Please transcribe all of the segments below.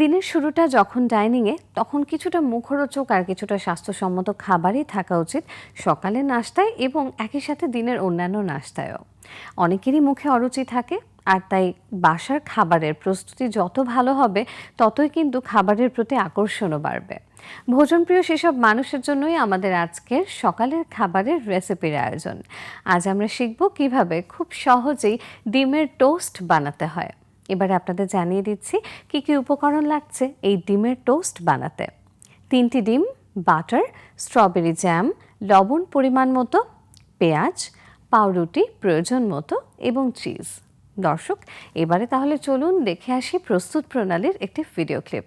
দিনের শুরুটা যখন ডাইনিংয়ে, তখন কিছুটা মুখরোচক আর কিছুটা স্বাস্থ্যসম্মত খাবারই থাকা উচিত সকালের নাস্তায় এবং একই সাথে দিনের অন্যান্য নাস্তায়ও। অনেকেরই মুখে অরুচি থাকে আর তাই বাসার খাবারের প্রস্তুতি যত ভালো হবে, ততই কিন্তু খাবারের প্রতি আকর্ষণও বাড়বে। ভোজনপ্রিয় সেসব মানুষের জন্যই আমাদের আজকের সকালের খাবারের রেসিপির আয়োজন। আজ আমরা শিখব কীভাবে খুব সহজেই ডিমের টোস্ট বানাতে হয়। এবারে আপনাদের জানিয়ে দিচ্ছি কি কি উপকরণ লাগছে এই ডিমের টোস্ট বানাতে। তিনটি ডিম, বাটার, স্ট্রবেরি জ্যাম, লবণ পরিমাণ মতো, পেঁয়াজ, পাউরুটি প্রয়োজন মতো এবং চিজ। দর্শক, এবারে তাহলে চলুন দেখে আসি প্রস্তুত প্রণালীর একটি ভিডিও ক্লিপ।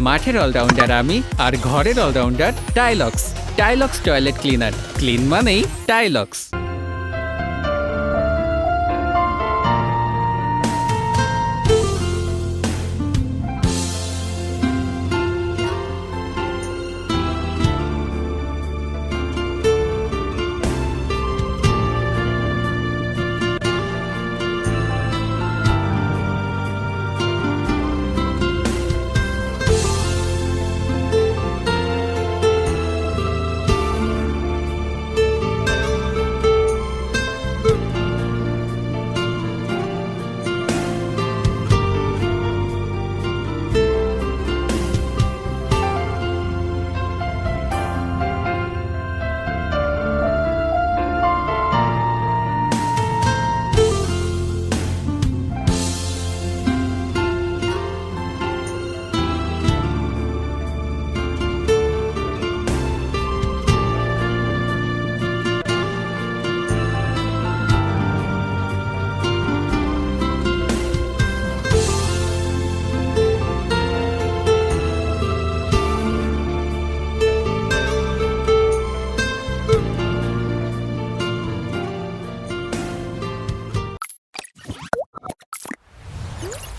মাঠের অলরাউন্ডার আমি আর ঘরের allrounder Taylux. Taylux toilet cleaner. Clean মানেই টাইলক্স।